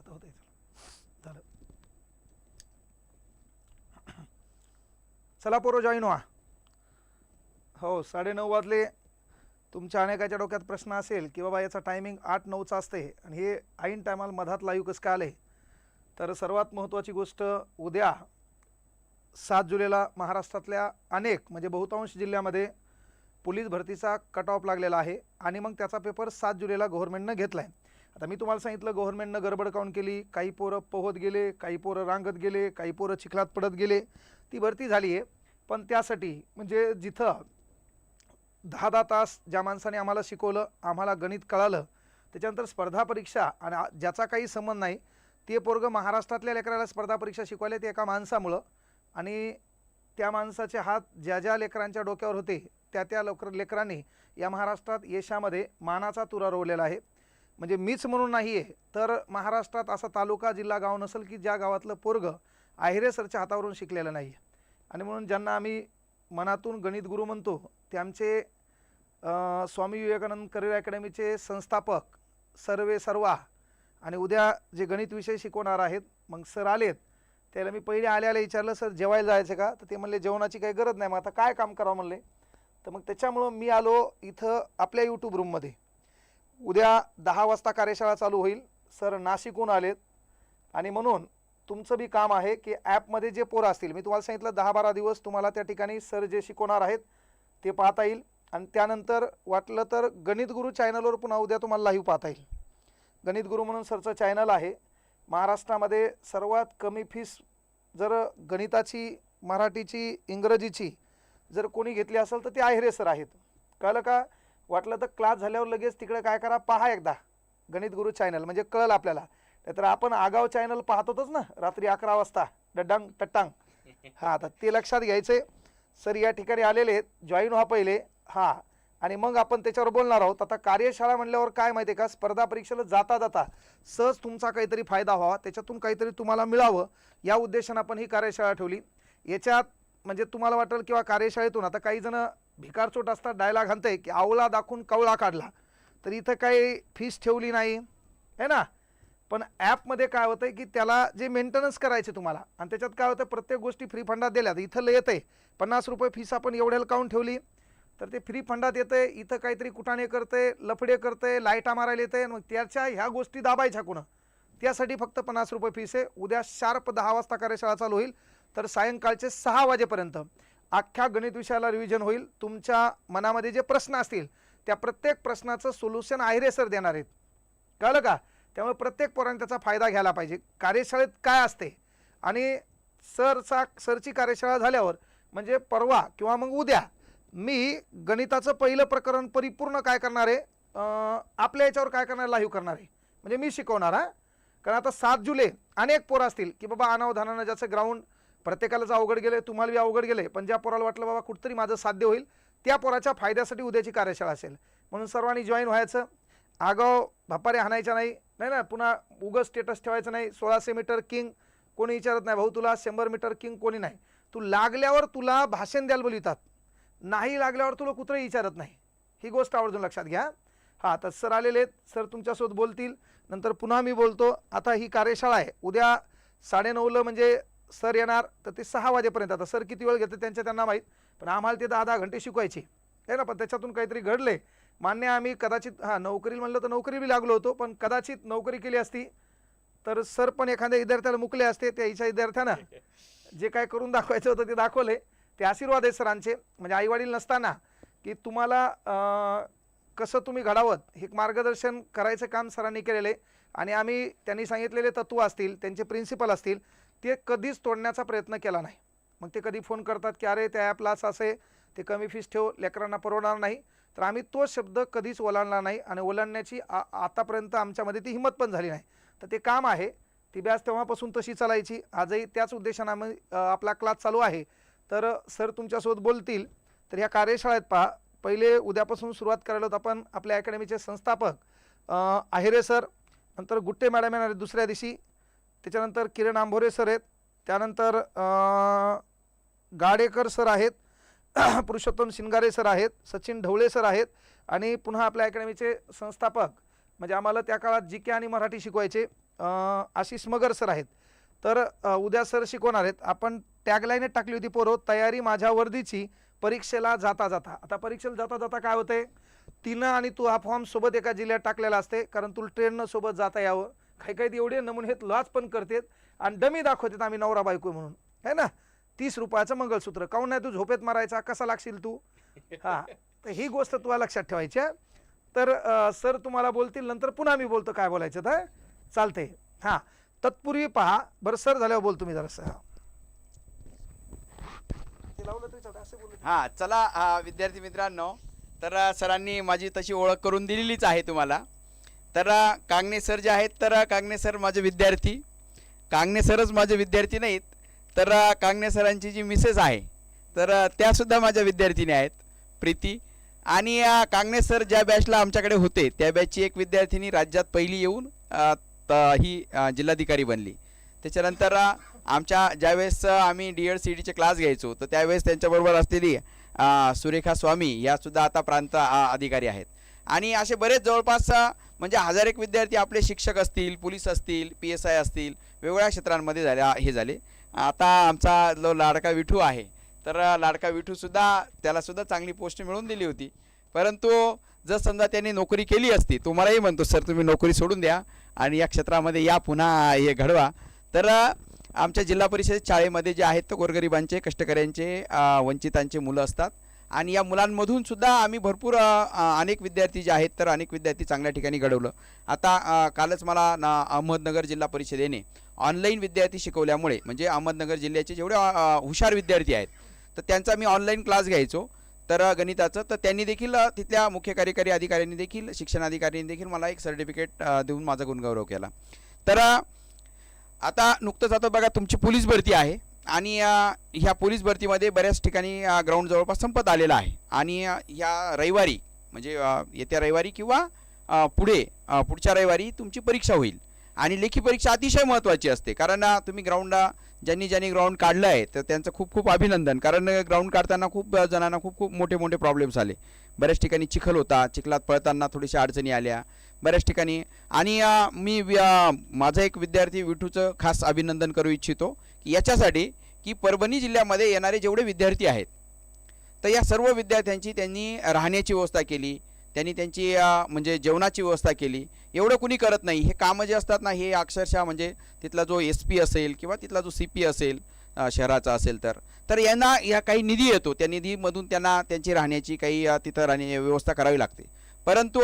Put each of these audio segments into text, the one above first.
आता होतंय झालं. चला पोरो जॉईन व्हा. हो साडेनऊ वाजले. तुमच्या अनेकाच्या डोक्यात प्रश्न असेल की बाबा याचा टायमिंग आठ नऊचा असते आणि हे ऐन टायमाला मधात लाईव्ह कसं काय आलं तर सर्वात महत्त्वाची गोष्ट उद्या सात जुलैला महाराष्ट्रातल्या अनेक म्हणजे बहुतांश जिल्ह्यामध्ये पोलीस भरतीचा कट ऑफ लागलेला आहे आणि मग त्याचा पेपर सात जुलैला गव्हर्नमेंटनं घेतला आहे आता मी तुम्हाला सांगितलं गव्हर्नमेंटनं गडबड काऊन केली? काही पोरं पोहत गेले काही पोरं रांगत गेले काही पोरं चिखलात पडत गेले. ती भरती झाली आहे पण त्यासाठी म्हणजे जिथं दहा दहा तास ज्या माणसाने आम्हाला शिकवलं आम्हाला गणित कळालं त्याच्यानंतर स्पर्धा परीक्षा आणि ज्याचा काही संबंध नाही ते पोरगं महाराष्ट्रातल्या लेकराला स्पर्धा परीक्षा शिकवायला ते एका माणसामुळं. आणि त्या माणसाचे हात ज्या ज्या लेकरांच्या डोक्यावर होते त्या त्या लेकर लेकरांनी या महाराष्ट्रात यशामध्ये मानाचा तुरा रोवलेला आहे. म्हणजे मीच म्हणून नाही आहे तर महाराष्ट्रात असा तालुका जिल्हा गाव नसेल की ज्या गावातलं पोरगं आहिरे सरच्या हातावरून शिकलेलं नाही आहे आणि म्हणून ज्यांना आम्ही मनातून गणित गुरु म्हणतो ते आमचे स्वामी विवेकानंद करिअर अकॅडमीचे संस्थापक सर्वे सर्वा आणि उद्या जे गणित विषय शिकवणार आहेत मग सर आलेत त्याला मी पहिले आल्याला विचारलं सर जेवायला जायचं का? तर ते म्हणले जेवणाची काही गरज नाही मग आता काय काम करावं? म्हणले. तर मग त्याच्यामुळं मी आलो इथं आपल्या यूट्यूब रूममध्ये उद्या दहा वाजता कार्यशाळा चालू होईल. सर नाशिकहून आलेत. आणि म्हणून तुमचं बी काम आहे की ॲपमध्ये जे पोरं असतील मी तुम्हाला सांगितलं दहा बारा दिवस तुम्हाला त्या ठिकाणी सर जे शिकवणार आहेत ते पाहता येईल. आणि त्यानंतर वाटलं तर गणित गुरु चॅनलवर पुन्हा उद्या तुम्हाला लाईव्ह पाहता येईल. गणित गुरु म्हणून सरचं चॅनल आहे. महाराष्ट्रामध्ये सर्वात कमी फीस जर गणिताची मराठीची इंग्रजीची जर कोणी घेतली असेल तर ते आहेरे सर आहेत. कळलं का? वाटलं तर क्लास झाल्यावर लगेच तिकडे काय करा पहा एकदा. गणित गुरु चॅनल म्हणजे कळलं आपल्याला. नाहीतर आपण आगाव चॅनल पाहतोच ना रात्री अकरा वाजता. डडांग टट्टांग. हां तर ते लक्षात घ्यायचे सर या ठिकाणी आलेले आहेत जॉईन व्हा पहिले. हां आणि मग आपण त्याच्यावर बोलणार आहोत. आता कार्यशाळा म्हणल्यावर काय माहिती आहे का स्पर्धा परीक्षेला जाता जाता सहज तुमचा काहीतरी फायदा व्हावा त्याच्यातून काहीतरी तुम्हाला मिळावं या उद्देशानं आपण ही कार्यशाळा ठेवली. याच्यात म्हणजे तुम्हाला वाटेल किंवा कार्यशाळेतून आता काही जण भिकारचोट असतात डायलॉग घालतंय की आवळा दाखवून कवळा काढला. तर इथं काही फीस ठेवली नाही. है ना? पण ॲपमध्ये काय होतं आहे की त्याला जे मेंटेनन्स करायचे तुम्हाला आणि त्याच्यात काय होतं प्रत्येक गोष्टी फ्री फंडात दिल्या. तर इथं लय येतं आहे पन्नास रुपये फीस आपण एवढ्याला काऊन ठेवली. तर ते फ्री फंडात येतं आहे इथं काहीतरी कुटाणे करते लफडे करते लाईटा मारायला येते मग त्याच्या ह्या गोष्टी दाबायच्या कुणं? त्यासाठी फक्त पन्नास रुपये फीस आहे. उद्या शार्प दहा वाजता कार्यशाळा चालू होईल. तर सायंकाळचे सहा वाजेपर्यंत. अख्ख्या गणित विषयाला रिव्हिजन होईल. तुमच्या मनामध्ये जे प्रश्न असतील त्या प्रत्येक प्रश्नाचं सोल्युशन आहे सर देणार आहेत. कळलं का? त्यामुळे प्रत्येक पोराने त्याचा फायदा घ्यायला पाहिजे. कार्यशाळेत काय असते? आणि सरचा सरची कार्यशाळा झाल्यावर म्हणजे परवा किंवा मग उद्या मी गणिताचं पहिलं प्रकरण परिपूर्ण काय करणार आहे? आपल्या याच्यावर काय करणार लाईव्ह करणार आहे? म्हणजे मी शिकवणार हा? कारण आता सात जुलै अनेक पोरं असतील की बाबा अनावधानानं ज्याचं ग्राउंड प्रत्येकालाच अवघड गेले तुम्हाला बी अवघड गेले पण ज्या पोराला वाटलं बाबा कुठंतरी माझं साध्य होईल त्या पोराच्या फायद्यासाठी उद्याची कार्यशाळा असेल. म्हणून सर्वांनी जॉईन व्हायचं. आगाव भपारे हाणायच्या नाही. नाही ना पुन्हा उगं स्टेटस ठेवायचं नाही. सोळाशे मीटर किंग कोणी विचारत नाही भाऊ तुला शंभर मीटर किंग कोणी नाही. तू लागल्यावर तुला भाषण द्यायला बोलवितात. नाही लागल्यावर तुला कुत्रही विचारत नाही. ही गोष्ट आवर्जून लक्षात घ्या. हां तर सर आलेले आहेत. सर तुमच्यासोबत बोलतील. नंतर पुन्हा मी बोलतो. आता ही कार्यशाळा आहे. उद्या साडेनऊला म्हणजे सर येणार तर ते सहा वाजेपर्यंत. आता सर किती वेळ घेते त्यांच्या त्यांना माहीत पण आम्हाला ते दहा दहा घंटे शिकवायचे. आहे ना पण त्याच्यातून काहीतरी घडले मान्य आम्ही कदाचित हां नोकरी म्हणलं तर नोकरी बी लागलो होतो पण कदाचित नोकरी केली असती तर सर पण एखाद्या विद्यार्थ्याला मुकले असते त्या हिच्या विद्यार्थ्यानं. जे काय करून दाखवायचं होतं ते दाखवले. ते आशीर्वाद आहे सरांचे. म्हणजे आईवडील नसताना की तुम्हाला कसं तुम्ही घडावत हे मार्गदर्शन करायचं काम सरांनी केलेलं आहे. आणि आम्ही त्यांनी सांगितलेले तत्त्व असतील त्यांचे प्रिन्सिपल असतील ते कधीच तोडण्याचा प्रयत्न केला नाही. मग ते कधी फोन करतात की अरे त्या ॲपला असं असे ते कमी फीस ठेव लेकरांना परवडणार नाही. तर आम्ही तो शब्द कधीच ओलांडला नाही आणि ओलांडण्याची आ आतापर्यंत आमच्यामध्ये ती हिंमत पण झाली नाही. तर ते काम आहे. ती बॅच तेव्हापासून तशी चालायची. आजही त्याच उद्देशानं आम्ही आपला क्लास चालू आहे. तर सर तुमच्यासोबत बोलतील. तर ह्या कार्यशाळेत पहा. पहिले उद्यापासून सुरुवात करायला होत. आपण आपल्या अकॅडमीचे संस्थापक अ, आहेरे सर. नंतर गुट्टे मॅडम येणार दुसऱ्या दिवशी. त्याच्यानंतर किरण आंभोरे सर आहेत. त्यानंतर गाडेकर सर आहेत. पुरुषोत्तम शिंगारे सर आहेत. सचिन ढवळे सर आहेत. आणि पुन्हा आपल्या अकॅडमीचे संस्थापक म्हणजे आम्हाला त्या काळात जी के आणि मराठी शिकवायचे आशिष मगर सर आहेत. तर उद्या सर शिकवणार आहेत. आपण टॅगलाईन टाकली होती पोरो. तयारी माझ्या वर्दीची. परीक्षेला जाता जाता. आता परीक्षेला जाता जाता काय होते तिनं आणि तू हा फॉर्म सोबत एका जिल्ह्यात टाकलेला असते कारण तुला ट्रेननं सोबत जाता यावं. काही काही एवढे नमुने आहेत लाच पण करतात आणि डमी दाखवतात आम्ही नवरा बायको म्हणून. है ना? तीस रुपयाचं मंगळसूत्र काऊन नाही तू झोपेत मारायचा? कसा लागशील तू? हां. तर ही गोष्ट तुला लक्षात ठेवायची आहे. तर सर तुम्हाला बोलतील नंतर पुन्हा मी बोलतो काय बोलायचं तर. चालते हां. तत्पूर्वी पहा. बरं सर झाल्यावर बोलतो मी जरासं. हा. ते लावलं चला विद्यार्थी मित्रांनो. तर सरांनी माझी तशी ओळख करून दिलेलीच आहे तुम्हाला. तर कांगणे सर जे आहेत तर कांगणे सर माझे विद्यार्थी. कांगणे सरच माझे विद्यार्थी नाहीत तर कांगणे सरांची जी मिसेस आहे तर त्यासुद्धा माझ्या विद्यार्थिनी आहेत प्रीती. आणि कांगणे सर ज्या बॅचला आमच्याकडे होते त्या बॅचची एक विद्यार्थिनी राज्यात पहिली येऊन ही जिल्हाधिकारी बनली. त्याच्यानंतर आमच्या ज्यावेळेस आम्ही डी एड सी डीचे क्लास घ्यायचो तर त्यावेळेस त्यांच्याबरोबर असलेली सुरेखा स्वामी यासुद्धा आता प्रांत अधिकारी आहेत. आणि असे बरेच जवळपास म्हणजे हजार एक विद्यार्थी आपले शिक्षक असतील पोलीस असतील पी एस आय असतील वेगवेगळ्या क्षेत्रांमध्ये झाले हे झाले. आता आमचा जो लाडका विठू आहे. तर लाडका विठूसुद्धा त्यालासुद्धा चांगली पोस्ट मिळवून दिली होती. परंतु जर समजा त्यांनी नोकरी केली असती तुम्हालाही म्हणतो सर तुम्ही नोकरी सोडून द्या आणि या क्षेत्रामध्ये या पुन्हा हे घडवा. तर आमच्या जिल्हा परिषद शाळेमध्ये जे आहेत तर गोरगरिबांचे कष्टकऱ्यांचे वंचितांचे मुलं असतात. आणि या मुलांमधून सुद्धा आम्ही भरपूर अनेक विद्यार्थी जे आहेत तर अनेक विद्यार्थी चांगल्या ठिकाणी घडवलं. आता कालच मला ना अहमदनगर जिल्हा परिषदेने ऑनलाईन विद्यार्थी शिकवल्यामुळे म्हणजे अहमदनगर जिल्ह्याचे जेवढे हुशार विद्यार्थी आहेत तर त्यांचा मी ऑनलाईन क्लास घ्यायचो. तर गणिताचं तर त्यांनी देखील तिथल्या मुख्य कार्यकारी अधिकाऱ्यांनी देखील शिक्षणाधिकाऱ्यांनी देखील मला एक सर्टिफिकेट देऊन माझा गुणगौरव केला. तर आता नुकतंच आता बघा तुमची पोलीस भरती आहे. आणि ह्या पोलीस भरतीमध्ये बऱ्याच ठिकाणी ग्राउंड जवळपास संपत आलेला आहे. आणि या ह्या रविवारी म्हणजे येत्या रविवारी किंवा पुढे पुढच्या रविवारी तुमची परीक्षा होईल. आणि लेखी परीक्षा अतिशय महत्त्वाची असते. कारण तुम्ही ग्राउंड ज्यांनी ज्यांनी ग्राउंड काढलं आहे तर त्यांचं खूप खूप अभिनंदन. कारण ग्राउंड काढताना खूप जणांना खूप खूप मोठे मोठे प्रॉब्लेम्स आले. बऱ्याच ठिकाणी चिखल होता. चिखलात पळताना थोड्याशा अडचणी आल्या. बऱ्याच ठिकाणी आणि मी माझा एक विद्यार्थी विठूचं खास अभिनंदन करू इच्छितो की याच्यासाठी की परभणी जिल्ह्यामध्ये येणारे जेवढे विद्यार्थी आहेत तर या सर्व विद्यार्थ्यांची त्यांनी राहण्याची व्यवस्था केली त्यांनी त्यांची म्हणजे जेवणाची व्यवस्था केली. एवढं कुणी करत नाही. हे कामं जे असतात ना हे अक्षरशः म्हणजे तिथला जो एस पी असेल किंवा तिथला जो सी पी असेल शहराचा असेल तर तर यांना या काही निधी येतो. त्या निधीमधून त्यांना त्यांची राहण्याची काही तिथं राहणे व्यवस्था करावी लागते. परंतु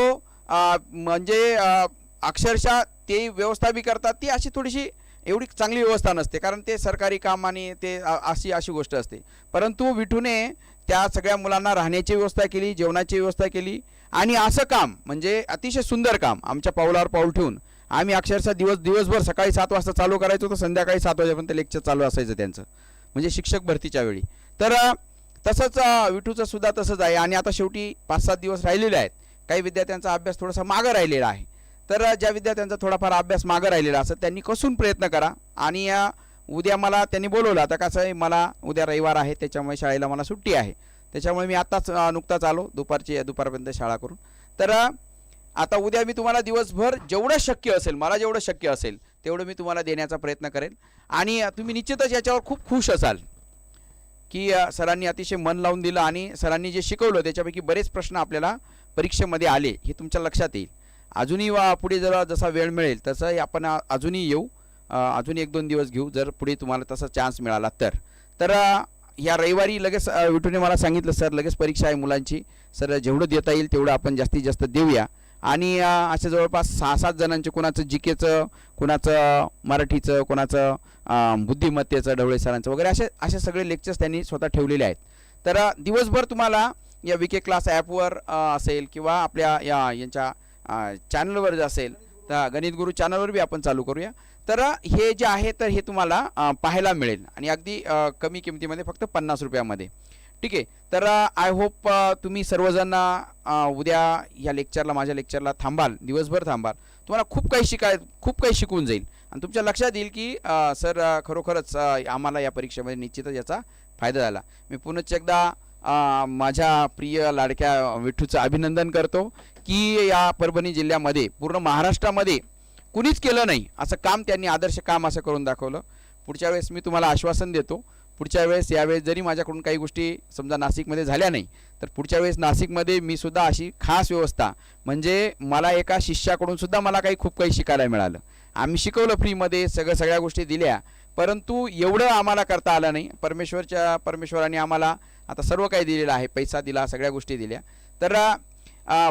म्हणजे अक्षरशः ते व्यवस्था बी करतात ती अशी थोडीशी एवढी चांगली व्यवस्था नसते कारण ते सरकारी काम आणि ते अशी अशी गोष्ट असते. परंतु विठूने त्या सगळ्या मुलांना राहण्याची व्यवस्था केली जेवणाची व्यवस्था केली आणि असं काम म्हणजे अतिशय सुंदर काम आमच्या पावलावर पाऊल ठेवून आम्ही अक्षरशः दिवस दिवसभर सकाळी सात वाजता चालू करायचो तर संध्याकाळी सात वाजेपर्यंत लेक्चर चालू असायचं त्यांचं. म्हणजे शिक्षक भरतीच्या वेळी. तर तसंच विठूचं सुद्धा तसंच आहे आणि आता शेवटी पाच सात दिवस राहिलेले आहेत. काही विद्यार्थ्यांचा अभ्यास थोडासा मागं राहिलेला आहे. तर ज्या विद्यार्थ्यांचा थोडाफार अभ्यास मागं राहिलेला असं त्यांनी कसून प्रयत्न करा. आणि उद्या मला त्यांनी बोलवलं आता कसं आहे मला उद्या रविवार आहे त्याच्यामुळे शाळेला मला सुट्टी आहे. त्याच्यामुळे मी आत्ताच नुकताच आलो दुपारची दुपारपर्यंत शाळा करून. तर आता उद्या मी तुम्हाला दिवसभर जेवढं शक्य असेल मला जेवढं शक्य असेल तेवढं मी तुम्हाला देण्याचा प्रयत्न करेन आणि तुम्ही निश्चितच याच्यावर खूप खुश असाल की सरांनी अतिशय मन लावून दिलं आणि सरांनी जे शिकवलं त्याच्यापैकी बरेच प्रश्न आपल्याला परीक्षेमध्ये आले हे तुमच्या लक्षात येईल. अजूनही वा पुढे जर जसा वेळ मिळेल तसं आपण अजूनही येऊ. अजून एक दोन दिवस घेऊ जर पुढे तुम्हाला तसा चान्स मिळाला तर. तर या रविवारी लगेच विठूने मला सांगितलं सर लगेच परीक्षा आहे मुलांची. सर जेवढं देता येईल तेवढं आपण जास्तीत जास्त देऊया. आणि अशा जवळपास सहा सात जणांचे कुणाचं जी केचं कुणाचं मराठीचं कुणाचं बुद्धिमत्तेचं ढवळे सरांचं वगैरे असे असे सगळे लेक्चर्स त्यांनी स्वतः ठेवलेले आहेत. तर दिवसभर तुम्हाला या विके क्लास ॲपवर असेल किंवा आपल्या या यांच्या चॅनलवर जे असेल तर गणित गुरु चॅनलवर बी आपण चालू करूया. तर हे जे आहे तर हे तुम्हाला पाहायला मिळेल. आणि अगदी कमी किमतीमध्ये फक्त पन्नास रुपयामध्ये. ठीक आहे? तर आय होप तुम्ही सर्वजण उद्या या लेक्चरला माझ्या लेक्चरला थांबाल दिवसभर थांबाल. तुम्हाला खूप काही शिकाय खूप काही शिकून जाईल. आणि तुमच्या लक्षात येईल की सर खरोखरच आम्हाला या परीक्षेमध्ये निश्चितच याचा फायदा झाला. मी पुनश्च एकदा माझ्या प्रिय लाडक्या विठ्ठूचं अभिनंदन करतो. की या परभणी जिल्ह्यामध्ये पूर्ण महाराष्ट्रामध्ये कुणीच केलं नाही. असं काम त्यांनी आदर्श काम असं करून दाखवलं. पुढच्या वेळेस मी तुम्हाला आश्वासन देतो. पुढच्या वेळेस यावेळेस जरी माझ्याकडून काही गोष्टी समजा नाशिकमध्ये झाल्या नाही तर पुढच्या वेळेस नाशिकमध्ये मी सुद्धा अशी खास व्यवस्था म्हणजे मला एका शिष्याकडून सुद्धा मला काही खूप काही शिकायला मिळालं. आम्ही शिकवलं फ्रीमध्ये सगळं सगळ्या गोष्टी दिल्या. परंतु एवढं आम्हाला करता आलं नाही. परमेश्वरच्या परमेश्वराने आम्हाला आता सर्व काही दिलेलं आहे. पैसा दिला सगळ्या गोष्टी दिल्या. तर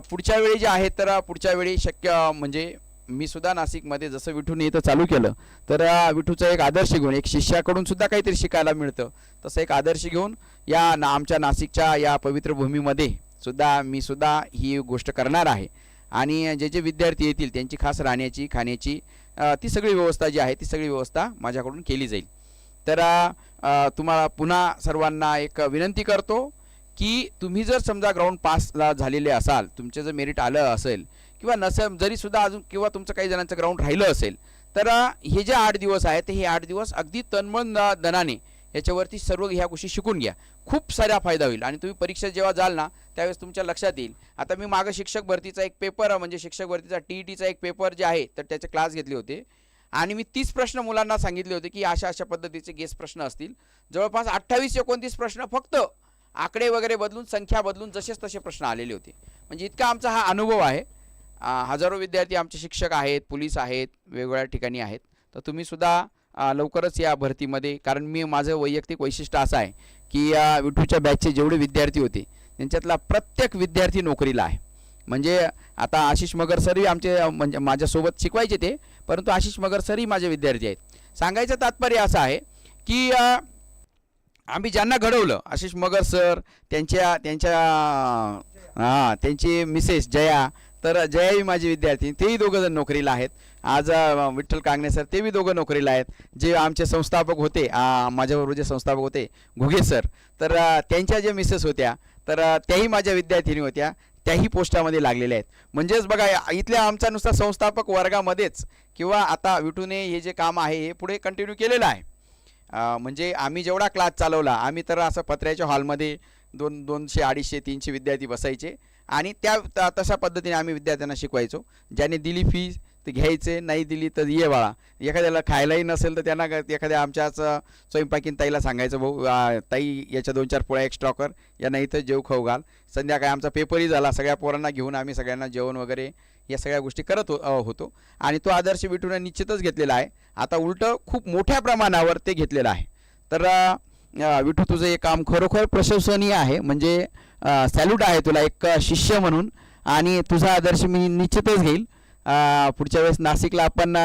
पुढच्या वेळी जे आहे तर पुढच्या वेळी शक्य म्हणजे मी सुद्धा नाशिकमध्ये जसं विठूने इथं चालू केलं तर विठूचं एक आदर्श घेऊन एक शिष्याकडून सुद्धा काहीतरी शिकायला मिळतं. तसं एक आदर्श घेऊन या ना आमच्या नाशिकच्या या पवित्र भूमीमध्ये सुद्धा मी सुद्धा ही गोष्ट करणार आहे. आणि जे जे विद्यार्थी येतील त्यांची खास राहण्याची खाण्याची ती सगळी व्यवस्था जी आहे ती सगळी व्यवस्था माझ्याकडून केली जाईल. तर तुम्हाला पुन्हा सर्वांना एक विनंती करतो. की तुम्ही जर समजा ग्राउंड पासला झालेले असाल तुमचं जर मेरिट आलं असेल किंवा नसेल जरी सुद्धा अजून किंवा तुमचं काही जणांचं ग्राउंड राहिलं असेल तर हे जे आठ दिवस आहेत हे आठ दिवस अगदी तन्मन दनाने याच्यावरती सर्व ह्या गोष्टी शिकून घ्या. खूप सारा फायदा होईल. आणि तुम्ही परीक्षा जेव्हा जाल ना त्यावेळेस तुमच्या लक्षात येईल. आता मी मागं शिक्षक भरतीचा एक पेपर म्हणजे शिक्षक भरतीचा टी ई टीचा एक पेपर जे आहे तर त्याचे क्लास घेतले होते. आणि मी तीस प्रश्न मुलांना सांगितले होते की अशा अशा पद्धतीचे गेस प्रश्न असतील. जवळपास अठ्ठावीस एकोणतीस प्रश्न फक्त आकडे वगैरे बदलून संख्या बदलून जसेच तसे प्रश्न आलेले होते. म्हणजे इतका आमचा हा अनुभव आहे. हजारो विद्यार्थी आमचे शिक्षक आहेत पोलीस आहेत वेगवेगळ्या ठिकाणी आहेत. तर तुम्ही सुद्धा लवकरच या भरतीमध्ये कारण मी माझं वैयक्तिक वैशिष्ट्य असं आहे की या विठूच्या बॅचचे जेवढे विद्यार्थी होते त्यांच्यातला प्रत्येक विद्यार्थी नोकरीला आहे. म्हणजे आता आशिष मगर सरही आमचे म्हणजे माझ्यासोबत शिकवायचे ते परंतु आशिष मगर सरही माझे विद्यार्थी आहेत. सांगायचं तात्पर्य असं आहे की आम्ही ज्यांना घडवलं आशिष मगर सर त्यांच्या त्यांच्या हां त्यांची मिसेस जया तर जयाही माझी विद्यार्थी तेही दोघं जण नोकरीला आहेत. आज विठ्ठल कांगणे सर तेही दोघं नोकरीला आहेत. जे आमचे संस्थापक होते माझ्याबरोबर जे संस्थापक होते घुगे सर. तर त्यांच्या ज्या मिसेस होत्या तर त्याही माझ्या विद्यार्थिनी होत्या त्याही पोस्टामध्ये लागलेल्या आहेत. म्हणजेच बघा इथल्या आमचा नुसता संस्थापक वर्गामध्येच किंवा आता विठूने हे जे काम आहे हे पुढे कंटिन्यू केलेलं आहे. म्हणजे आम्ही जेवढा क्लास चालवला आम्ही तर असं पत्र्याच्या हॉलमध्ये दोन दोनशे अडीचशे तीनशे विद्यार्थी बसायचे. आणि त्या तशा पद्धतीने आम्ही विद्यार्थ्यांना शिकवायचो. ज्याने दिली फी ते घ्यायचे नाही दिली तर ये बाळा. एखाद्याला खायलाही नसेल तर त्यांना एखाद्या आमच्याच स्वयंपाकीन ताईला सांगायचं भाऊ ताई याच्या दोन चार पोळ्या एक्स्ट्रा कर. यांना इथं जेव खाऊ घाल. संध्याकाळी आमचा पेपरही झाला. सगळ्या पोरांना घेऊन आम्ही सगळ्यांना जेवण वगैरे या सगळ्या गोष्टी करत हो होतो. आणि तो आदर्श विठूने निश्चितच घेतलेला आहे. आता उलटं खूप मोठ्या प्रमाणावर ते घेतलेलं आहे. तर विठू तुझं हे काम खरोखर प्रशंसनीय आहे. म्हणजे सॅल्यूट आहे तुला एक शिष्य म्हणून. आणि तुझा आदर्श मी निश्चितच घेईल. पुढच्या वेळेस नाशिकला आपण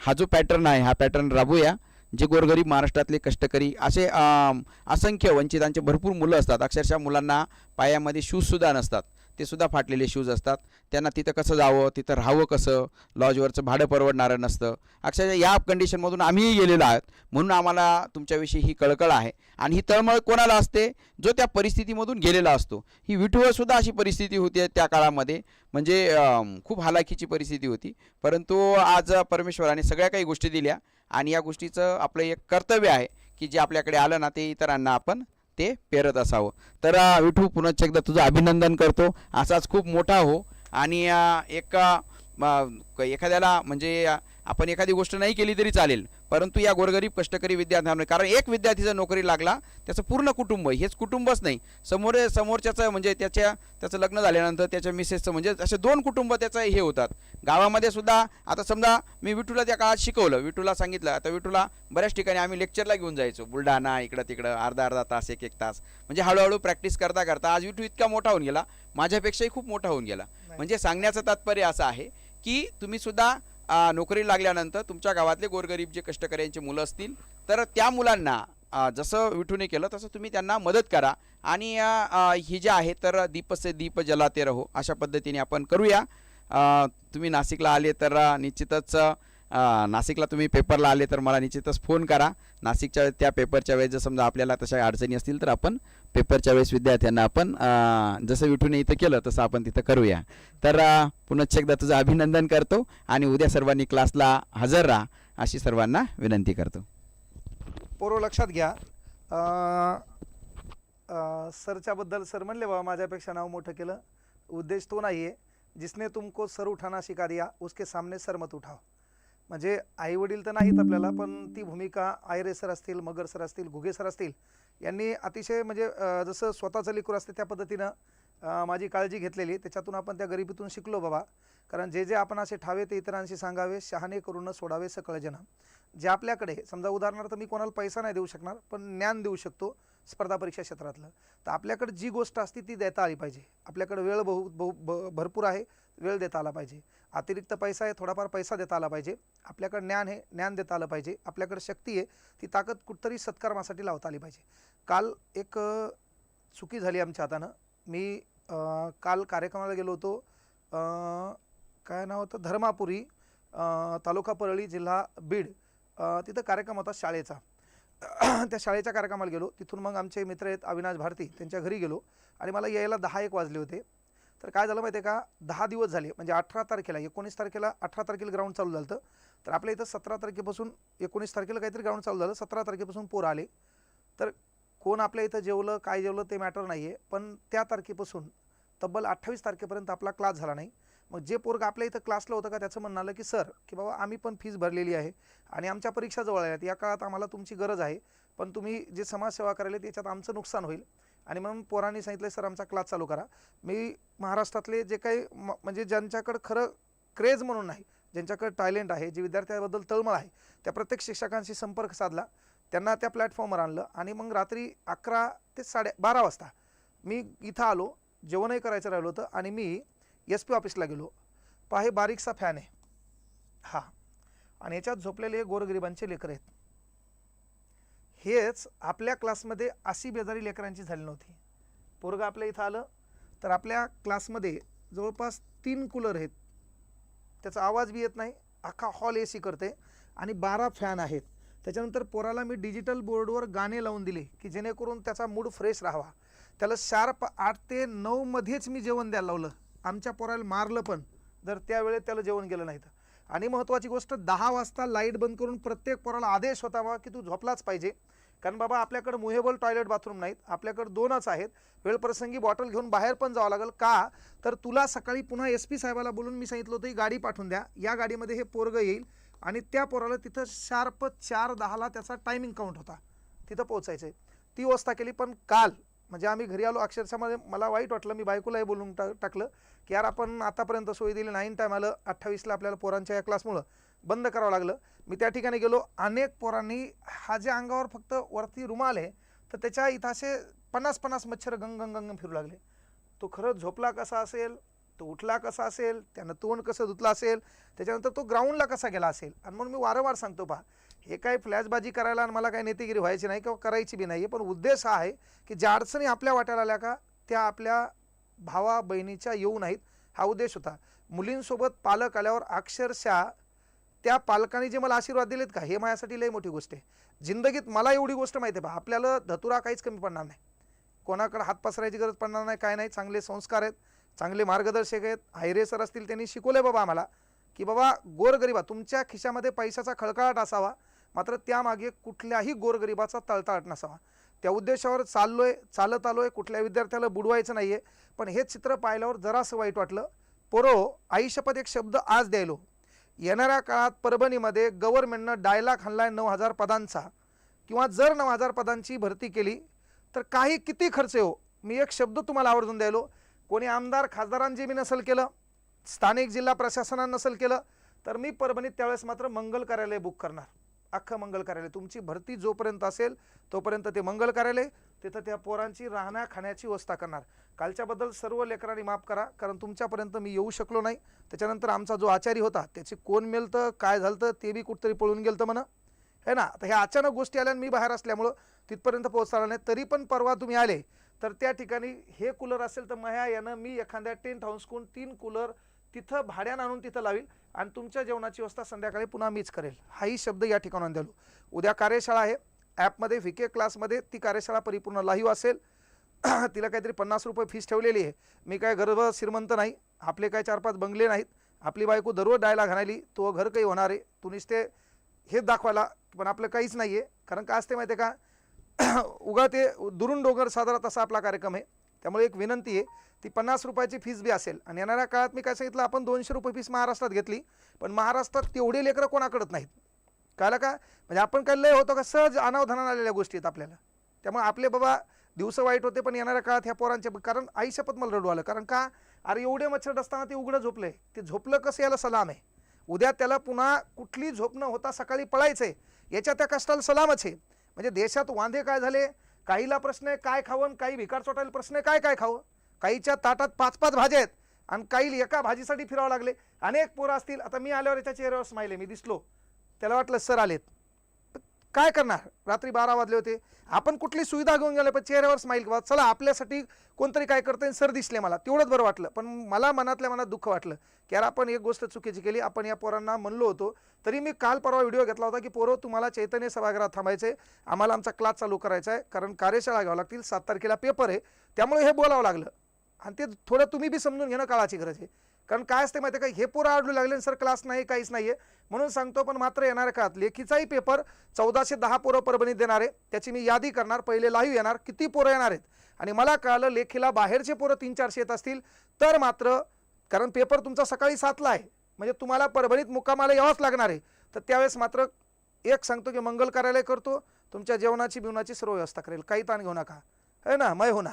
हा जो पॅटर्न आहे हा पॅटर्न राबवूया जे गोरगरीब महाराष्ट्रातले कष्टकरी असे असंख्य वंचितांचे भरपूर मुलं असतात. अक्षरशः मुलांना पायामध्ये शूजसुद्धा नसतात. ते सुद्धा फाटलेले शूज असतात. त्यांना तिथं कसं जावं तिथं राहावं कसं? लॉजवरचं भाडं परवडणारं नसतं. अक्षरशः या कंडिशनमधून आम्हीही गेलेलो आहोत. म्हणून आम्हाला तुमच्याविषयी ही कळकळ आहे. आणि ही तळमळ कोणाला असते? जो त्या परिस्थितीमधून गेलेला असतो. ही विठूवरसुद्धा अशी परिस्थिती होती त्या काळामध्ये. म्हणजे खूप हालाखीची परिस्थिती होती. परंतु आज परमेश्वराने सगळ्या काही गोष्टी दिल्या. आणि या गोष्टीचं आपलं एक कर्तव्य आहे की जे आपल्याकडे आलं ना ते इतरांना आपण ते पेरत असावं. तर विठू पुन्हा एकदा तुझं अभिनंदन करतो. असाच खूप मोठा हो. आणि एक एखाद्याला म्हणजे आपण एखादी गोष्ट नाही केली तरी चालेल. परंतु या गोरगरीब कष्टकरी विद्यार्थ्यांना कारण एक विद्यार्थी जर नोकरी लागला त्याचं पूर्ण कुटुंब हेच कुटुंबच नाही. समोर समोरच्याचं म्हणजे त्याच्या त्याचं लग्न झाल्यानंतर त्याच्या मिसेसचं म्हणजे असे दोन कुटुंब त्याचं हे होतात. गावामध्ये सुद्धा आता समजा मी विठूला त्या काळात शिकवलं विठूला सांगितलं आता विठूला बऱ्याच ठिकाणी आम्ही लेक्चरला घेऊन जायचो. बुलढाणा इकडं तिकडं अर्धा अर्धा तास एक एक तास. म्हणजे हळूहळू प्रॅक्टिस करता करता आज विठू इतका मोठा होऊन गेला माझ्यापेक्षाही खूप मोठा होऊन गेला. म्हणजे सांगण्याचं तात्पर्य असं आहे की तुम्ही सुद्धा नोकरी लागल्यानंतर तुमच्या गावातले गोरगरीब जे कष्टकऱ्यांची मुलं असतील तर त्या मुलांना जसं विठूने केलं तसं तुम्ही त्यांना मदत करा. आणि ही जे आहे तर दीपसे दीप जलाते रहो अशा पद्धतीने आपण करूया. तुम्ही नाशिकला आले तर निश्चितच नाशिकला तुम्ही पेपरला आले तर मला निश्चितच फोन करा. नाशिकच्या त्या पेपरच्या वेळेस जर समजा आपल्याला तशा अडचणी असतील तर आपण पेपरच्या वेळेस विद्यार्थ्यांना आपण जसं विठूने इथं केलं तसं आपण तिथं करूया. तर पुनश्च एकदा तुझं अभिनंदन करतो आणि उद्या सर्वांनी क्लासला हजर राहा अशी सर्वांना विनंती करतो. पोरो लक्षात घ्या. सरच्याबद्दल सर म्हणले बाबा माझ्यापेक्षा नाव मोठं केलं. उद्देश तो नाही आहे जिसने तुमको सर उठाना सिखा दिया उसके सामने सर मत उठाओ. म्हणजे आई वडील तर नाहीत आपल्याला पण ती भूमिका आयरे सर असतील मगर सर असतील घुगे सर असतील यांनी अतिशय म्हणजे जसं स्वतःचं लेकरू असते त्या पद्धतीनं माझी काळजी घेतलेली. त्याच्यातून आपण त्या गरिबीतून शिकलो बाबा. कारण जे जे आपण असे ठावे ते इतरांशी सांगावे शहाणे करून सोडावे सकळजना. जे आपल्याकडे समजा उदाहरणार्थ मी कोणाला पैसा नाही देऊ शकणार पण ज्ञान देऊ शकतो. स्पर्धा परीक्षा क्षेत्रातलं. तर आपल्याकडे जी गोष्ट असते ती देता आली पाहिजे. आपल्याकडे वेळ बहु बहु ब भरपूर आहे वेळ देता आला पाहिजे. अतिरिक्त पैसा आहे थोडाफार पैसा देता आला पाहिजे. आपल्याकडे ज्ञान आहे ज्ञान देता आलं पाहिजे. आपल्याकडे शक्ती आहे ती ताकद कुठतरी सत्कर्मासाठी लावता आली पाहिजे. काल एक चुकी झाली आमच्या हातानं. मी काल कार्यक्रमाला गेलो होतो. काय नाव होतं? धर्मापुरी तालुका परळी जिल्हा बीड. तिथं कार्यक्रम होता शाळेचा. त्या शाळेच्या कार्यक्रमाला गेलो. तिथून मग आमचे मित्र आहेत अविनाश भारती त्यांच्या घरी गेलो आणि मला यायला दहा एक वाजले होते. तर काय झालं माहिती आहे का? दहा दिवस झाले. म्हणजे अठरा तारखेला एकोणीस तारखेला अठरा तारखेला ग्राउंड चालू झालं होतं. तर आपल्या इथं सतरा तारखेपासून एकोणीस तारखेला काहीतरी ग्राउंड चालू झालं. सतरा तारखेपासून पोरं आले. तर कोण आपल्या इथं जेवलं काय जेवलं ते मॅटर नाही आहे पण त्या तारखेपासून तब्बल अठ्ठावीस तारखेपर्यंत आपला क्लास झाला नाही. मग जे पोरग आपल्या इथं क्लासला होतं का त्याचं म्हणणं की सर की बाबा आम्ही पण फीज भरलेली आहे आणि आमच्या परीक्षा जवळ आहेत या काळात आम्हाला तुमची गरज आहे पण तुम्ही जे समाजसेवा करायला त्याच्यात आमचं नुकसान होईल. आणि म्हणून पोरांनी सांगितलं सर आमचा क्लास चालू करा. मी महाराष्ट्रातले जे काही म- म्हणजे ज्यांच्याकडं खरं क्रेज म्हणून नाही ज्यांच्याकडे टॅलेंट आहे जे विद्यार्थ्याबद्दल तळमळ आहे त्या प्रत्येक शिक्षकांशी संपर्क साधला. त्यांना त्या प्लॅटफॉर्मवर आणलं आणि मग रात्री अकरा ते साडे बारा वाजता मी इथं आलो जेवणही करायचं राहिलं होतं आणि मी एस पी ऑफिसला गेलो. पहा हे बारीकसा फॅन आहे. हा. आणि याच्यात झोपलेले हे गोरगरिबांचे लेकर आहेत. हेच आपल्या क्लासमध्ये अशी बेजारी लेकरांची झाली नव्हती. पोरग आपल्या इथं आलं तर आपल्या क्लासमध्ये जवळपास तीन कूलर आहेत. त्याचा आवाज बी येत नाही अख्खा हॉल ए सी करते आणि बारा फॅन आहेत. त्याच्यानंतर पोराला मी डिजिटल बोर्डवर गाणे लावून दिले की जेणेकरून त्याचा मूड फ्रेश राहावा. त्याला शार्प आठ ते नऊमध्येच मी जेवण द्यायला लावलं. आमच्या पोराला मारलं पण जर त्यावेळेत त्याला जेवण गेलं नाही तर. आणि महत्त्वाची गोष्ट दहा वाजता लाइट बंद करून प्रत्येक पोराला आदेश होता बा की तू झोपलाच पाहिजे. कारण बाबा आपल्याकडं मुहेबल टॉयलेट बाथरूम नाहीत आपल्याकडं दोनच आहेत. वेळप्रसंगी बॉटल घेऊन बाहेर पण जावं लागेल. का? तर तुला सकाळी पुन्हा एस पी साहेबाला बोलून मी सांगितलं होतं ही गाडी पाठवून द्या. या गाडीमध्ये हे पोरगं येईल आणि त्या पोराला तिथं शार्प चार दहाला त्याचा टायमिंग काउंट होता. तिथं पोहोचायचं आहे ती व्यवस्था केली पण काल म्हणजे आम्ही घरी आलो अक्षरशः मध्ये मला वाईट वाटलं मी बायकोलाही बोलून टा टाकलं की यार आपण आतापर्यंत सोयी दिली नाईन टाईम आलं अठ्ठावीसला आपल्याला पोरांच्या या क्लासमुळं बंद करावं लागलं. मी त्या ठिकाणी गेलो अनेक पोरांनी हा जे अंगावर फक्त वरती रुमाल आहे तर त्याच्या इथं असे पन्नास पन्नास मच्छर गंग गंग गंग फिरू लागले. तो खरंच झोपला कसा असेल? तो उठला कसा असेल त्यानं तोंड कसं धुतलं असेल त्याच्यानंतर तो ग्राउंडला कसा गेला असेल? आणि म्हणून मी वारंवार सांगतो पहा हे काय फ्लॅशबाजी करायला आणि मला काही नेतेगिरी व्हायची नाही किंवा करायची बी नाही पण उद्देश हा आहे की ज्या अडचणी आपल्या वाट्याला आल्या का त्या आपल्या भावा बहिणीच्या येऊ नाहीत हा उद्देश होता. मुलींसोबत पालक आल्यावर अक्षरशः त्या पालकांनी जे मला आशीर्वाद दिलेत का हे माझ्यासाठी लई मोठी गोष्ट आहे. जिंदगीत मला एवढी गोष्ट माहिती आहे बा आपल्याला धतुरा काहीच कमी पडणार नाही. कोणाकडे हात पसरायची गरज पडणार नाही काय नाही चांगले संस्कार आहेत. चांगले मार्गदर्शक आहेत. हायरे सर असतील त्यांनी शिकवले बाबा आम्हाला की बाबा गोरगरिबा तुमच्या खिशामध्ये पैशाचा खळखळाट असावा मात्र त्यामागे कुठल्याही गोरगरिबाचा तळतळाट नसावा. त्या उद्देशावर चाललोय चालत आलोय कुठल्या विद्यार्थ्याला बुडवायचं नाहीये. पण हे चित्र पाहिल्यावर जरासं वाईट वाटलं. पोरो आयुष्यपद एक शब्द आज द्यायलो. येणाऱ्या काळात परभणीमध्ये गव्हर्नमेंटनं डायलॉग हाणलाय नऊ हजार पदांचा. किंवा जर नऊ हजार पदांची भरती केली तर काही किती खर्च हो? मी एक शब्द तुम्हाला आवर्जून द्यायलो. कोणी आमदार खासदारांचे मी नसल केलं स्थानिक जिल्हा प्रशासनानं नसल केलं तर मी परभणीत त्यावेळेस मात्र मंगल कार्यालय बुक करणार. अख्खं मंगल कार्यालय. तुमची भरती जोपर्यंत असेल तोपर्यंत ते मंगल कार्यालय तिथं त्या पोरांची राहण्या खाण्याची व्यवस्था करणार. कालच्याबद्दल सर्व लेकरांनी माफ करा कारण तुमच्यापर्यंत मी येऊ शकलो नाही. त्याच्यानंतर आमचा जो आचारी होता त्याची कोण मेलतं काय झालं ते बी कुठतरी पळून गेलं म्हणा. है ना? आता ह्या अचानक गोष्टी आल्या आणि मी बाहेर असल्यामुळं तिथपर्यंत पोहोचला नाही. तरी पण परवा तुम्ही आले तर त्या ठिकाणी हे कूलर असेल तर मह्या यानं मी एखाद्या टेंट हाऊसकडून तीन कूलर तिथं भाड्यानं आणून तिथं लावील आणि तुमच्या जेवणाची व्यवस्था संध्याकाळी पुन्हा मीच करेल. हाही शब्द या ठिकाणाहून द्यालो उद्या कार्यशाळा आहे. ॲपमध्ये व्ही के क्लासमध्ये ती कार्यशाळा परिपूर्ण लाईव्ह असेल. तिला काहीतरी पन्नास रुपये फीस ठेवलेली आहे. मी काय गर्भ श्रीमंत नाही. आपले काय चार पाच बंगले नाहीत. आपली बायको दररोज डायला घालायली. तो घर काही होणार आहे. तू नुसते हेच दाखवायला. पण आपलं काहीच नाही आहे कारण का असते माहिती आहे का? उगा ते दुरून डोंगर साजरा तसा आपला कार्यक्रम आहे. त्यामुळे एक विनंती आहे ती पन्नास रुपयाची फीस बी असेल. आणि येणाऱ्या काळात मी काय सांगितलं आपण दोनशे रुपये फीस महाराष्ट्रात घेतली पण महाराष्ट्रात तेवढे लेकरं कोणाकडत नाहीत. कळलं का? म्हणजे आपण काय लय होतो का? सहज अनावधानाने आलेल्या गोष्टी आहेत आपल्याला. त्यामुळे आपले बाबा दिवस वाईट होते पण येणाऱ्या काळात ह्या पोरांचे कारण आई शपथ मला रडू आलं. कारण का? अरे एवढे मच्छर असताना ते उघडं झोपले ते झोपलं कसं याला सलाम आहे? उद्या त्याला पुन्हा कुठली झोप न होता सकाळी पळायचं आहे याच्या त्या कष्टाला सलामच आहे. म्हणजे देशात वांदे काय झाले? काहीला प्रश्न आहे काय खावं आणि काही भिकार चोटायला प्रश्न आहे काय काय खावं? काहीच्या ताटात पाच पाच भाज्या आहेत आणि काही एका भाजीसाठी फिरावं लागले. अनेक पोरं असतील. आता मी आल्यावर याच्या चेहऱ्यावर स्माईल आहे मी दिसलो. त्याला वाटलं सर आलेत. काय करणार? रात्री बारा वाजले होते. आपण कुठली सुविधा घेऊन गेले पण चेहऱ्यावर स्माईल किंवा चला आपल्यासाठी कोणतरी काय करतंय सर दिसले मला. तेवढंच बरं वाटलं. पण मला मनातल्या मनात दुःख वाटलं की यार आपण एक गोष्ट चुकीची केली. आपण या पोरांना म्हणलो होतो. तरी मी काल परवा व्हिडिओ घेतला होता की पोरं तुम्हाला चैतन्य सभागृहात थांबायचे आम्हाला आमचा क्लास चालू करायचा आहे कारण कार्यशाळा घ्यावं लागतील. सात तारखेला पेपर आहे. त्यामुळे हे बोलावं लागलं. आणि ते थोडं तुम्ही बी समजून घेणं काळाची गरज आहे. कारण काय असते माहिती का? हे पोरं आडू लागले सर क्लास नाही काहीच नाही आहे म्हणून सांगतो पण मात्र येणार काळात लेखीचाही पेपर चौदाशे दहा पोरं परभणीत देणार आहे. त्याची मी यादी करणार पहिले लाईव्ह येणार किती पोरं येणार आहेत? आणि मला कळालं लेखीला बाहेरचे पोरं तीन चारशे येत असतील. तर मात्र कारण पेपर तुमचा सकाळी सातला आहे. म्हणजे तुम्हाला परभणीत मुक्कामाला यावंच लागणार आहे. तर त्यावेळेस मात्र एक सांगतो की मंगल कार्यालय करतो. तुमच्या जेवणाची बिवणाची सर्व व्यवस्था करेल. काही ताण घेऊ नका. है ना? मय हो ना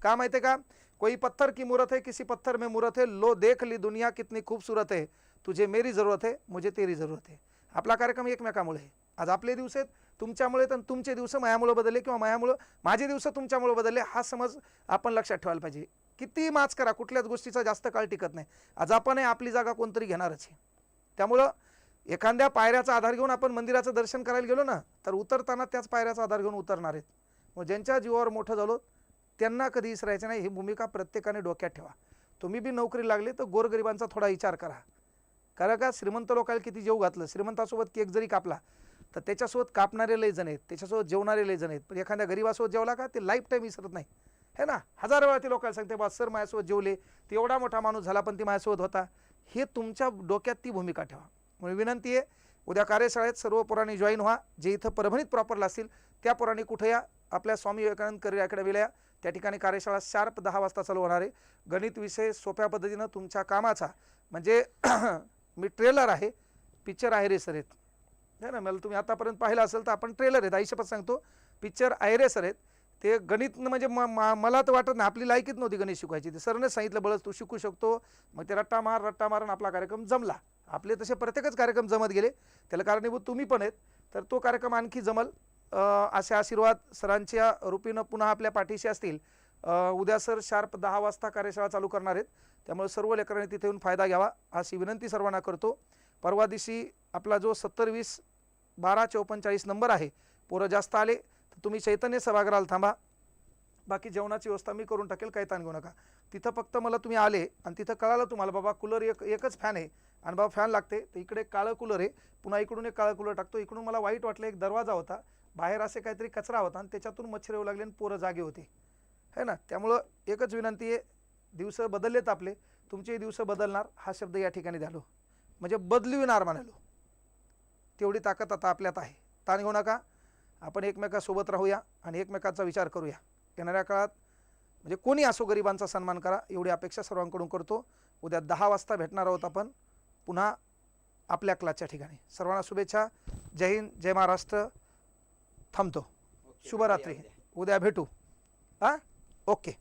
का माहिती आहे का? कोई पत्थर की मूर्त है किसी पत्थर में मूर्त है। लो देख ली दुनिया कितनी खूबसूरत है। तुझे मेरी ज़रूरत है मुझे तेरी ज़रूरत है। आपला कार्यक्रम एकमेकामुळे आहे आज आपले दिवस आहेत तुमच्यामुळे तर तुमचे दिवस मायामुळे बदलले किंवा मायामुळं माझे दिवस तुमच्यामुळे बदलले हा समज आपण लक्षात ठेवायला पाहिजे. किती माच करा कुठल्याच गोष्टीचा जास्त काळ टिकत नाही. आज आपण आहे आपली जागा कोणतरी घेणारच आहे. त्यामुळं एखाद्या पायऱ्याचा आधार घेऊन आपण मंदिराचं दर्शन करायला गेलो ना तर उतरताना त्याच पायऱ्याचा आधार घेऊन उतरणार आहेत. मग ज्यांच्या जीवावर मोठं झालो त्यांना कधी विसरायचं नाही. ही भूमिका प्रत्येकाने डोक्यात ठेवा. तुम्ही बी नोकरी लागले तर गोरगरिबांचा थोडा विचार करा. कारण का श्रीमंत लोकांना किती जेव घातलं? श्रीमंतासोबत केक जरी कापला तर त्याच्यासोबत कापणारे लय जण आहेत. त्याच्यासोबत जेवणारे लय जण आहेत. पण एखाद्या गरीबासोबत जेवला का ते लाईफ टाईम विसरत नाही. है ना? हजार वेळा ते लोकांना सांगते बा सर माझ्यासोबत जेवले. ते एवढा मोठा माणूस झाला पण ती माझ्यासोबत होता. हे तुमच्या डोक्यात ती भूमिका ठेवा. म्हणून विनंती आहे उद्या कार्यशाळेत सर्व पोरांनी जॉईन व्हा. जे इथं परभणीत प्रॉपरला असतील त्या पोरांनी कुठे या? आपल्या स्वामी विवेकानंद करिअर अकॅडमीला या. त्या ठिकाणी कार्यशाळा शार्प दहा वाजता चालू होणार आहे. गणित विषय सोप्या पद्धतीनं तुमच्या कामाचा म्हणजे मी ट्रेलर आहे पिक्चर आहे रे सर आहेत है ना मला तुम्ही आतापर्यंत पाहिलं असेल तर आपण ट्रेलर आहेत आयुष्यपत सांगतो. पिक्चर आहे सर आहेत ते गणित म्हणजे म- मला तर वाटत नाही आपली लायकीच नव्हती गणित शिकवायची. ते सरने सांगितलं बळच तू शिकू शकतो. मग ते रट्टा मार रट्टा मारून आपला कार्यक्रम जमला. आपले तसे प्रत्येकच कार्यक्रम जमत गेले. त्याला कारणीभूत तुम्ही पण आहेत. तर तो कार्यक्रम आणखी जमल. असे आशीर्वाद सरांच्या रूपीनं पुन्हा आपल्या पाठीशी असतील. उद्या सर शार्प दहा वाजता कार्यशाळा चालू करणार आहेत. त्यामुळे सर्व लेकरांनी तिथे येऊन फायदा घ्यावा अशी विनंती सर्वांना करतो. परवा दिवशी आपला जो सत्तर वीस बारा चौपनचाळीस नंबर आहे पोरं जास्त आले तर तुम्ही चैतन्य सभागृहाला थांबा. बाकी जेवणाची व्यवस्था मी करून टाकेल काही ताण घेऊ नका. तिथं फक्त मला तुम्ही आले आणि तिथं कळालं तुम्हाला बाबा कूलर एक एकच फॅन आहे. आणि बाबा फॅन लागते. तर इकडे काळं कूलर आहे. पुन्हा इकडून एक काळं कूलर टाकतो. इकडून मला वाईट वाटलं एक दरवाजा होता. बाहेर असे काहीतरी कचरा होता आणि त्याच्यातून मच्छर येऊ लागले आणि पोरं जागे होते. है ना? त्यामुळं एकच विनंती आहे दिवस बदललेत आपले. तुमचे दिवस बदलणार. हा शब्द या ठिकाणी झालो. म्हणजे बदलविणार म्हणालो. तेवढी ताकद आता आपल्यात आहे. ताण घेऊ नका. आपण एकमेकासोबत राहूया आणि एकमेकाचा विचार करूया. येणाऱ्या काळात म्हणजे कोणी असो गरिबांचा सन्मान करा एवढी अपेक्षा सर्वांकडून करतो. उद्या दहा वाजता भेटणार आहोत आपण. पुन्हा आपल्या क्लासच्या ठिकाणी. सर्वांना शुभेच्छा. जय हिंद जय महाराष्ट्र. थांबतो. शुभरात्री. उद्या भेटू. हां? ओके.